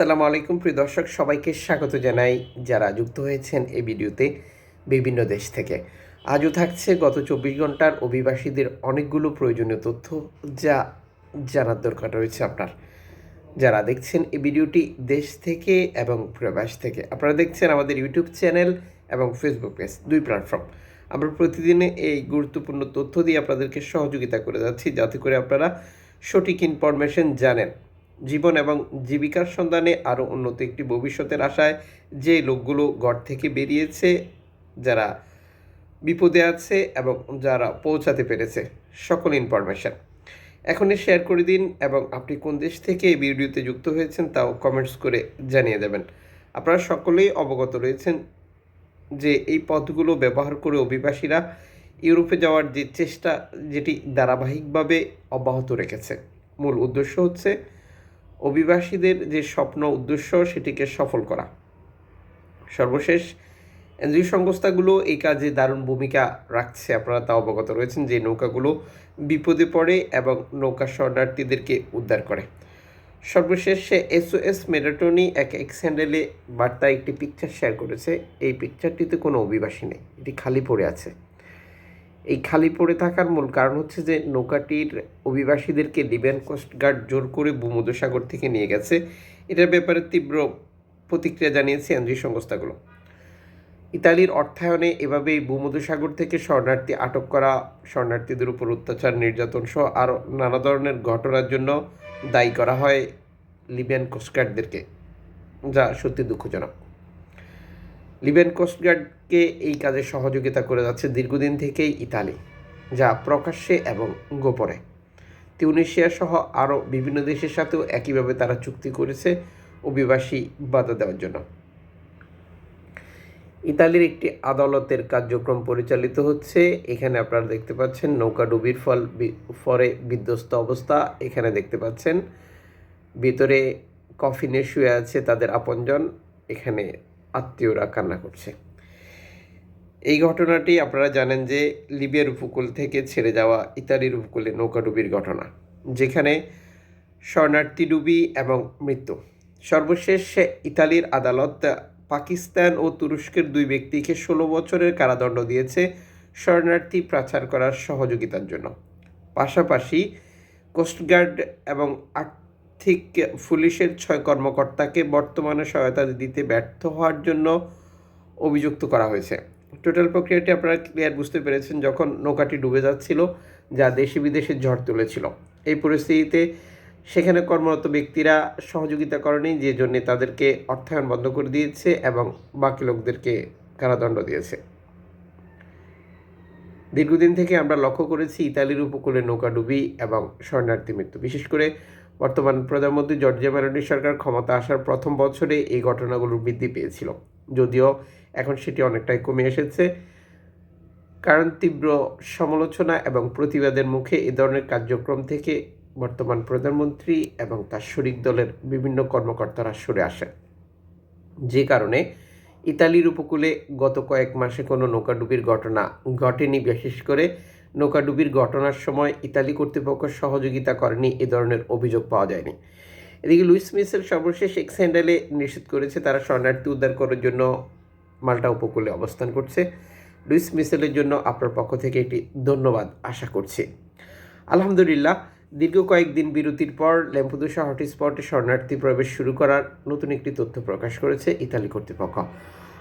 আসসালামু আলাইকুম, প্রিয় দর্শক, সবাইকে স্বাগত জানাই। যারা যুক্ত হয়েছেন এই ভিডিওতে বিভিন্ন দেশ থেকে। আজও থাকছে গত চব্বিশ ঘণ্টার অভিবাসীদের অনেকগুলো প্রয়োজনীয় তথ্য যা জানার দরকার রয়েছে আপনার। যারা দেখছেন এই ভিডিওটি দেশ থেকে এবং প্রবাস থেকে, আপনারা দেখছেন আমাদের ইউটিউব চ্যানেল এবং ফেসবুক পেজ, দুই প্ল্যাটফর্ম। আমরা প্রতিদিনে এই গুরুত্বপূর্ণ তথ্য দিয়ে আপনাদেরকে সহযোগিতা করে যাচ্ছি, যাতে করে আপনারা সঠিক ইনফরমেশন জানেন। জীবন এবং জীবিকার সন্ধানে আরও উন্নত একটি ভবিষ্যতের আশায় যে লোকগুলো ঘর থেকে বেরিয়েছে, যারা বিপদে আছে এবং যারা পৌঁছাতে পেরেছে। সকল ইনফরমেশন এখনই শেয়ার করে দিন এবং আপনি কোন দেশ থেকে এই ভিডিওতে যুক্ত হয়েছেন তাও কমেন্টস করে জানিয়ে দেবেন। আপনারা সকলেই অবগত রয়েছেন যে এই পথগুলো ব্যবহার করে অভিবাসীরা ইউরোপে যাওয়ার যে চেষ্টা, যেটি ধারাবাহিকভাবে অব্যাহত রেখেছে। মূল উদ্দেশ্য হচ্ছে অভিবাসীদের যে স্বপ্ন, উদ্দেশ্য, সেটিকে সফল করা। সর্বশেষ, এনজিও সংস্থাগুলো এই কাজে দারুণ ভূমিকা রাখছে। আপনারা তা অবগত রয়েছেন যে নৌকাগুলো বিপদে পড়ে এবং নৌকা শরণার্থীদেরকে উদ্ধার করে। সর্বশেষ, এসওএস মেরাটনি এক এক্স হ্যান্ডেলে বার্তায় একটি পিকচার শেয়ার করেছে। এই পিকচারটিতে কোনো অভিবাসী নেই, এটি খালি পড়ে আছে। এই খালি পড়ে থাকার মূল কারণ হচ্ছে যে নৌকাটির অভিবাসীদেরকে লিবিয়ান কোস্টগার্ড জোর করে ভূমধ্যসাগর থেকে নিয়ে গেছে। এটার ব্যাপারে তীব্র প্রতিক্রিয়া জানিয়েছে এনজিও সংস্থাগুলো। ইতালির অর্থায়নে এভাবেই ভূমধ্যসাগর থেকে শরণার্থী আটক করা, শরণার্থীদের উপর অত্যাচার, নির্যাতন সহ আরও নানা ধরনের ঘটনার জন্য দায়ী করা হয় লিবিয়ান কোস্টগার্ডদেরকে যা সত্যি দুঃখজনক। লিবিয়ান কোস্টগার্ডকে এই কাজে সহযোগিতা করে যাচ্ছে দীর্ঘদিন থেকেই ইতালি, যা প্রকাশ্যে এবং গোপনে। তিউনিশিয়া সহ আরও বিভিন্ন দেশের সাথেও একইভাবে তারা চুক্তি করেছে অভিবাসী বাধা দেওয়ার জন্য। ইতালির একটি আদালতের কার্যক্রম পরিচালিত হচ্ছে। এখানে আপনারা দেখতে পাচ্ছেন নৌকা ডুবির ফল ফলে বিধ্বস্ত অবস্থা। এখানে দেখতে পাচ্ছেন ভিতরে কফিনে শুয়ে আছে তাদের আপনজন। এখানে আত্মীয়রা কান্না করছে। এই ঘটনাটি আপনারা জানেন যে লিবিয়ার উপকূল থেকে ছেড়ে যাওয়া ইতালির উপকূলে নৌকাডুবির ঘটনা, যেখানে শরণার্থী ডুবি এবং মৃত্যু। সর্বশেষ ইতালির আদালত পাকিস্তান ও তুরস্কের দুই ব্যক্তিকে ষোলো বছরের কারাদণ্ড দিয়েছে শরণার্থী পাচার করার সহযোগিতার জন্য। পাশাপাশি কোস্টগার্ড এবং আর্থিক পুলিশের ছয় কর্মকর্তাকে বর্তমানে সহায়তা দিতে ব্যর্থ হওয়ার জন্য অভিযুক্ত করা হয়েছে। টোটাল প্রক্রিয়াটি আপনারা ক্লিয়ার বুঝতে পেরেছেন যখন নৌকাটি ডুবে যাচ্ছিল, যা দেশে বিদেশে ঝড় তুলেছিল। এই পরিস্থিতিতে সেখানে কর্মরত ব্যক্তিরা সহযোগিতা করেনি, যে জন্য তাদেরকে অর্থায়ন বন্ধ করে দিয়েছে এবং বাকি লোকদেরকে কারাদণ্ড দিয়েছে। দীর্ঘদিন থেকে আমরা লক্ষ্য করেছি, ইতালির উপকূলে নৌকা ডুবি এবং শরণার্থী মৃত্যু। বিশেষ করে বর্তমান প্রধানমন্ত্রী জর্জিয়া মেলোনি সরকার ক্ষমতা আসার প্রথম বছরে এই ঘটনাগুলো বৃদ্ধি পেয়েছিল। যদিও এখন সেটি অনেকটাই কমে এসেছে। কারণ তীব্র সমালোচনা এবং প্রতিবাদের মুখে এ ধরনের কার্যক্রম থেকে বর্তমান প্রধানমন্ত্রী এবং তার শরিক দলের বিভিন্ন কর্মকর্তারা সরে আসেন। যে কারণে ইতালির উপকূলে গত কয়েক মাসে কোনো নৌকাডুবির ঘটনা ঘটেনি, বিশেষ করে নৌকাডুবির ঘটনার সময় ইতালি কর্তৃপক্ষ সহযোগিতা করেনি, এ ধরনের অভিযোগ পাওয়া যায়নি। এদিকে লুইস মিসেল সর্বশেষ এক্স হ্যান্ডেলে নিশ্চিত করেছে, তারা শরণার্থী উদ্ধার করার জন্য মাল্টা উপকূলে অবস্থান করছে। লুইস মিসেলের জন্য আপনার পক্ষ থেকে একটি ধন্যবাদ আশা করছি। আলহামদুলিল্লাহ, দীর্ঘ কয়েকদিন বিরতির পর ল্যাম্পুদোসা হটস্পটে শরণার্থী প্রবেশ শুরু করার নতুন একটি তথ্য প্রকাশ করেছে ইতালি কর্তৃপক্ষ।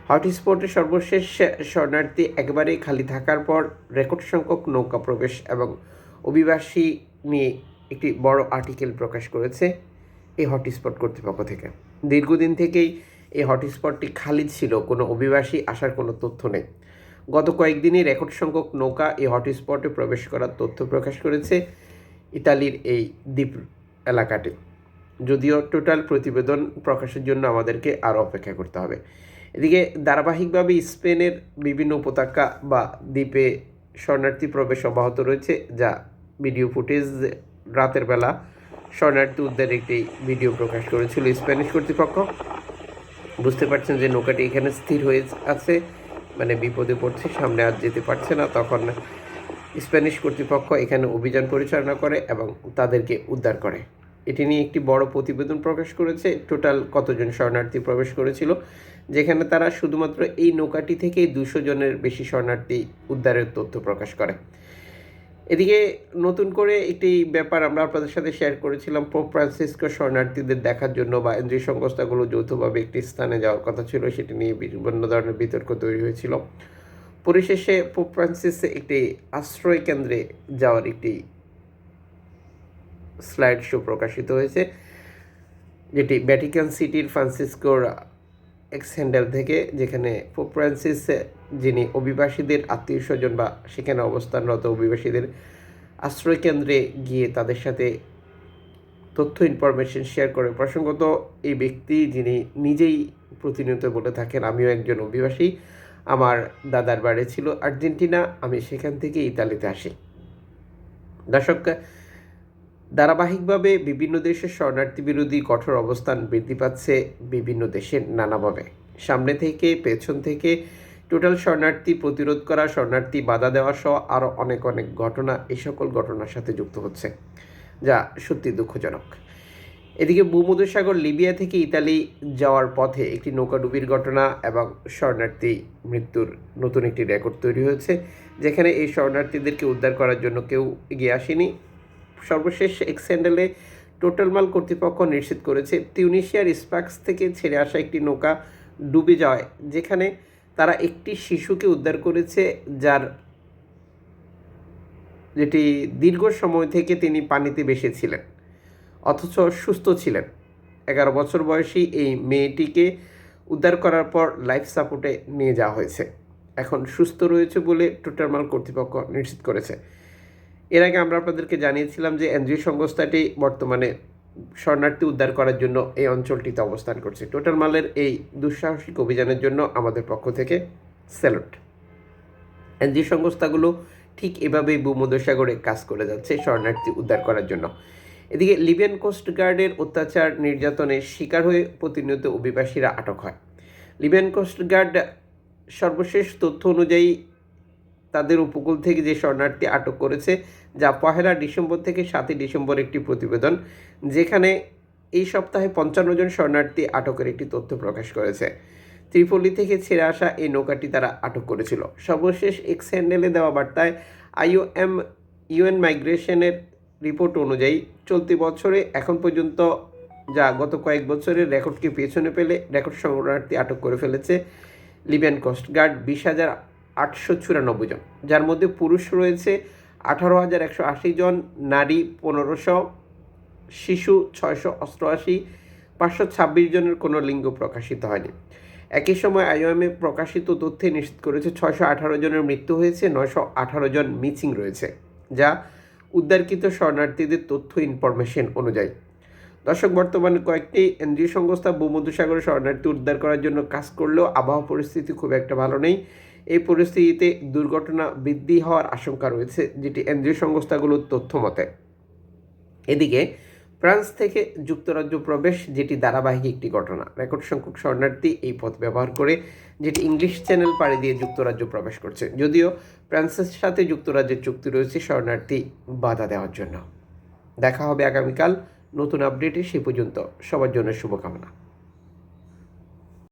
হটস্পটে সর্বশেষ শরণার্থী একেবারেই খালি থাকার পর রেকর্ড সংখ্যক নৌকা প্রবেশ এবং অভিবাসী নিয়ে একটি বড় আর্টিকেল প্রকাশ করেছে এই হটস্পট কর্তৃপক্ষ থেকে। দীর্ঘদিন থেকেই এই হটস্পটটি খালি ছিল, কোনো অভিবাসী আসার কোনো তথ্য নেই। গত কয়েকদিনই রেকর্ড সংখ্যক নৌকা এই হটস্পটে প্রবেশ করার তথ্য প্রকাশ করেছে ইতালির এই দ্বীপ এলাকাটি। যদিও টোটাল প্রতিবেদন প্রকাশের জন্য আমাদেরকে আরও অপেক্ষা করতে হবে। এদিকে ধারাবাহিকভাবে স্পেনের বিভিন্ন উপত্যকা বা দ্বীপে শরণার্থী প্রবেশ অব্যাহত রয়েছে, যা ভিডিও ফুটেজ রাতের বেলা শরণার্থী উদ্ধারের একটি ভিডিও প্রকাশ করেছিল স্প্যানিশ কর্তৃপক্ষ। বুঝতে পারছেন যে নৌকাটি এখানে স্থির হয়ে আছে মানে বিপদে পড়ছে, সামনে আর যেতে পারছে না। তখন স্প্যানিশ কর্তৃপক্ষ এখানে অভিযান পরিচালনা করে এবং তাদেরকে উদ্ধার করে। এটি নিয়ে একটি বড় প্রতিবেদন প্রকাশ করেছে। টোটাল কতজন শরণার্থী প্রবেশ করেছিল যেখানে তারা শুধুমাত্র এই নৌকাটি থেকেই দুশো জনের বেশি শরণার্থী উদ্ধারের তথ্য প্রকাশ করে। এদিকে নতুন করে একটি ব্যাপার আমরা আপনাদের সাথে শেয়ার করেছিলাম পোপ ফ্রান্সিসকো শরণার্থীদের দেখার জন্য বা এনজিও সংস্থাগুলো যৌথভাবে একটি স্থানে যাওয়ার কথা ছিল, সেটি নিয়ে বিভিন্ন ধরনের বিতর্ক তৈরি হয়েছিল। পরিশেষে পোপ ফ্রান্সিস একটি আশ্রয় কেন্দ্রে যাওয়ার একটি স্লাইড শো প্রকাশিত হয়েছে, যেটি ভ্যাটিকান সিটির ফ্রান্সিসকোর এক্স হ্যান্ডেল থেকে যেখানে ফ্রান্সিস যিনি অভিবাসীদের আত্মীয় স্বজন বা সেখানে অবস্থানরত অভিবাসীদের আশ্রয় কেন্দ্রে গিয়ে তাদের সাথে তথ্য ইনফরমেশন শেয়ার করে। প্রসঙ্গত, এই ব্যক্তি যিনি নিজেই প্রতিনিয়ত বলে থাকেন, আমিও একজন অভিবাসী, আমার দাদার বাড়ি ছিল আর্জেন্টিনা, আমি সেখান থেকে ইতালিতে আসি। দর্শক ধারাবাহিকভাবে বিভিন্ন দেশের শরণার্থী বিরোধী কঠোর অবস্থান বৃদ্ধি পাচ্ছে বিভিন্ন দেশের নানাভাবে। সামনে থেকে, পেছন থেকে টোটাল শরণার্থী প্রতিরোধ করা, শরণার্থী বাধা দেওয়া সহ আরও অনেক অনেক ঘটনা এই সকল ঘটনার সাথে যুক্ত হচ্ছে, যা সত্যি দুঃখজনক। এদিকে ভূমধ্যসাগর, লিবিয়া থেকে ইতালি যাওয়ার পথে একটি নৌকাডুবির ঘটনা এবং শরণার্থী মৃত্যুর নতুন একটি রেকর্ড তৈরি হয়েছে, যেখানে এই শরণার্থীদেরকে উদ্ধার করার জন্য কেউ এগিয়ে আসেনি। সর্বশেষ এক্সেন্ডেলে টোটাল মাল কর্তৃপক্ষ নিশ্চিত করেছে। তিউনিশিয়ার স্পাক্স থেকে ছেড়ে আসা একটি নৌকা ডুবে যাওয়ায়, যেখানে তারা একটি শিশুকে উদ্ধার করেছে, যার যেটি দীর্ঘ সময় থেকে তিনি পানিতে বেসেছিলেন অথচ সুস্থ ছিলেন। এগারো বছর বয়সী এই মেয়েটিকে উদ্ধার করার পর লাইফ সাপোর্টে নিয়ে যাওয়া হয়েছে। এখন সুস্থ রয়েছে বলে টোটারমাল কর্তৃপক্ষ নিশ্চিত করেছে। এর আগে আমরা আপনাদেরকে জানিয়েছিলাম যে এনজিও সংস্থাটি বর্তমানে শরণার্থী উদ্ধার করার জন্য এই অঞ্চলটিতে অবস্থান করছে। টোটাল মালের এই দুঃসাহসিক অভিযানের জন্য আমাদের পক্ষ থেকে স্যালুট। এনজিও সংস্থাগুলো ঠিক এভাবেই ভূমধ্যসাগরে কাজ করে যাচ্ছে শরণার্থী উদ্ধার করার জন্য। এদিকে লিবিয়ান কোস্ট গার্ডের অত্যাচার নির্যাতনের শিকার হয়ে প্রতিনিয়ত অভিবাসীরা আটক হয়। লিবিয়ান কোস্ট গার্ড সর্বশেষ তথ্য অনুযায়ী তাদের উপকূল থেকে যে শরণার্থী আটক করেছে, যা পহেলা ডিসেম্বর থেকে সাতই ডিসেম্বর একটি প্রতিবেদন, যেখানে এই সপ্তাহে পঞ্চান্ন জন শরণার্থী আটকের একটি তথ্য প্রকাশ করেছে। ত্রিপল্লী থেকে ছেড়ে আসা এই নৌকাটি তারা আটক করেছিল। সর্বশেষ এক্স হ্যান্ডেলে দেওয়া বার্তায় আইওএম ইউএন মাইগ্রেশনের রিপোর্ট অনুযায়ী, চলতি বছরে এখন পর্যন্ত যা গত কয়েক বছরের রেকর্ডকে পেছনে পেলে রেকর্ড শরণার্থী আটক করে ফেলেছে লিবিয়ান কোস্টগার্ড বিশ হাজার আটশো চুরানব্বই জন, যার মধ্যে পুরুষ রয়েছে আঠারো হাজার একশো আশি জন, নারী পনেরোশো, শিশু ছয়শো অষ্টআশি, পাঁচশো ছাব্বিশ জনের কোনো লিঙ্গ প্রকাশিত হয়নি। একই সময় আইওএমএ প্রকাশিত তথ্যে নিশ্চিত করেছে ছয়শো আঠারো জনের মৃত্যু হয়েছে, নয়শো আঠারো জন মিসিং রয়েছে, যা উদ্ধারকৃত শরণার্থীদের তথ্য ইনফরমেশন অনুযায়ী। দর্শক, বর্তমানে কয়েকটি এনজিও সংস্থা ভূমধ্যসাগরে শরণার্থী উদ্ধার করার জন্য কাজ করলেও আবহাওয়া পরিস্থিতি খুব একটা ভালো নেই। এই পরিস্থিতিতে দুর্ঘটনা বৃদ্ধি হওয়ার আশঙ্কা রয়েছে, যেটি এনজিও সংস্থাগুলোর তথ্য মতে। এদিকে, ফ্রান্স থেকে যুক্তরাজ্য প্রবেশ, যেটি ধারাবাহিক একটি ঘটনা। রেকর্ড সংখ্যক শরণার্থী এই পথ ব্যবহার করে, যেটি ইংলিশ চ্যানেল পাড়ি দিয়ে যুক্তরাজ্য প্রবেশ করছে। যদিও ফ্রান্সের সাথে যুক্তরাজ্যের চুক্তি রয়েছে, শরণার্থী বাধা দেওয়ার জন্য। দেখা হবে আগামীকাল। নতুন আপডেটে সে পর্যন্ত। সবার জন্য শুভকামনা।